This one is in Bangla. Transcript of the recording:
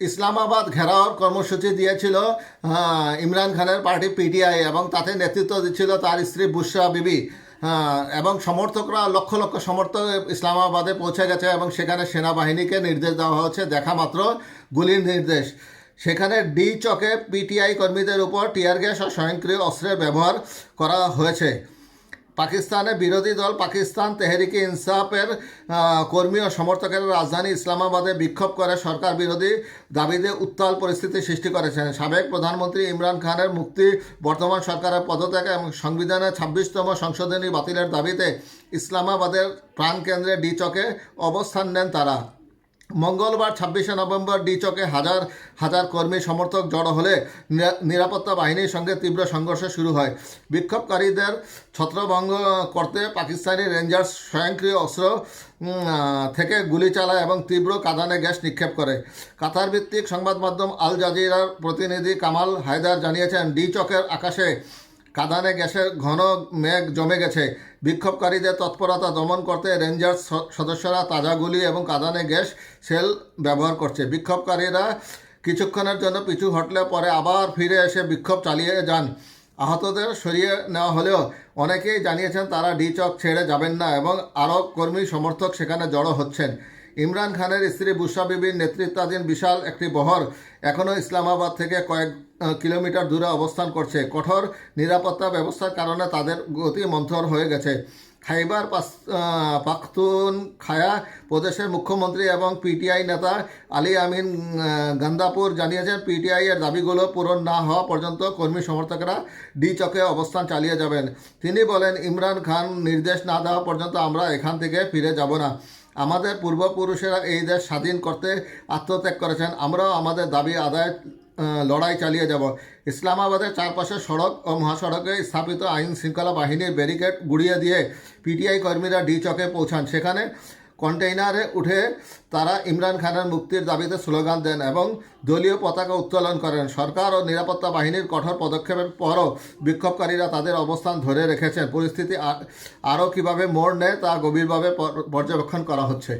ইসলামাবাদ ঘেরাওর কর্মসূচি দিয়েছিল ইমরান খানের পার্টি পিটিআই এবং তাতে নেতৃত্ব দিচ্ছিল তার স্ত্রী বুশরা বিবি। এবং সমর্থকরা লক্ষ লক্ষ সমর্থক ইসলামাবাদে পৌঁছে গেছে এবং সেখানে সেনাবাহিনীকে নির্দেশ দেওয়া হচ্ছে দেখা মাত্র গুলির নির্দেশ। সেখানে ডি চকে পিটিআই কর্মীদের উপর টিয়ার গ্যাস ও স্বয়ংক্রিয় অস্ত্রের ব্যবহার করা হয়েছে। পাকিস্তানের বিরোধী দল পাকিস্তান তেহরিকে ইনসাফের কর্মী ও সমর্থকেরা রাজধানী ইসলামাবাদে বিক্ষোভ করে সরকার বিরোধী দাবিতে উত্তাল পরিস্থিতি সৃষ্টি করেছেন। সাবেক প্রধানমন্ত্রী ইমরান খানের মুক্তি বর্তমান সরকারের পদত্যাগ এবং সংবিধানের ছাব্বিশতম সংশোধনী বাতিলের দাবিতে ইসলামাবাদের প্রাণকেন্দ্রে ডি চকে অবস্থান নেন তারা। মঙ্গলবার, ছাব্বিশে নভেম্বর ডি চকে হাজার হাজার কর্মী সমর্থক জড়ো হলে নিরাপত্তা বাহিনীর সঙ্গে তীব্র সংঘর্ষ শুরু হয়। বিক্ষোভকারীদের ছত্রভঙ্গ করতে পাকিস্তানি রেঞ্জার্স স্বয়ংক্রিয় অস্ত্র থেকে গুলি চালায় এবং তীব্র কাদানে গ্যাস নিক্ষেপ করে। কাতার ভিত্তিক সংবাদ মাধ্যম আল জাজিরার প্রতিনিধি কামাল হায়দার জানিয়েছেন ডি চকের আকাশে কাঁদানে গ্যাসের ঘন মেঘ জমে গেছে। বিক্ষোভকারীদের তৎপরতা দমন করতে রেঞ্জার্স সদস্যরা তাজা গুলি এবং কাদানে গ্যাস সেল ব্যবহার করছে। বিক্ষোভকারীরা কিছুক্ষণের জন্য পিছু হটলে পরে আবার ফিরে এসে বিক্ষোভ চালিয়ে যান। আহতদের সরিয়ে নেওয়া হলেও অনেকেই জানিয়েছেন তারা ডি চক ছেড়ে যাবেন না এবং আরও কর্মী সমর্থক সেখানে জড়ো হচ্ছেন। ইমরান খানের স্ত্রী বুশরা বিবির নেতৃত্বাধীন বিশাল একটি বহর এখনও ইসলামাবাদ থেকে কয়েক কিলোমিটার দূরে অবস্থান করছে। কঠোর নিরাপত্তা ব্যবস্থার কারণে তাদের গতি মন্থর হয়ে গেছে। খাইবার পাখতুন খায়া প্রদেশের মুখ্যমন্ত্রী এবং পিটিআই নেতা আলী আমিন গান্দাপুর জানিয়েছেন, পিটিআই এর দাবিগুলো পূরণ না হওয়া পর্যন্ত কর্মী সমর্থকরা ডি চকে অবস্থান চালিয়ে যাবেন। তিনি বলেন, ইমরান খান নির্দেশ না দেওয়া পর্যন্ত আমরা এখান থেকে ফিরে যাব না। আমাদের পূর্বপুরুষেরা এই দেশ স্বাধীন করতে আত্মত্যাগ করেছেন। আমরাও আমাদের দাবি আদায় লড়াই চালিয়ে যাব। ইসলামাবাদের চারপাশে সড়ক ও মহাসড়কে স্থাপিত আইন শৃঙ্খলা বাহিনীর ব্যারিকেড গুড়িয়ে দিয়ে পিটিআই কর্মীরা ডি চকে পৌঁছান। সেখানে কন্টেইনারে উঠে তারা ইমরান খানের মুক্তির দাবিতে স্লোগান দেন এবং দলীয় পতাকা উত্তোলন করেন। সরকার ও নিরাপত্তা বাহিনীর কঠোর পদক্ষেপের পরও বিক্ষোভকারীরা তাদের অবস্থান ধরে রেখেছেন। পরিস্থিতি আরও কীভাবে মোড় নেয় তা গভীরভাবে পর্যবেক্ষণ করা হচ্ছে।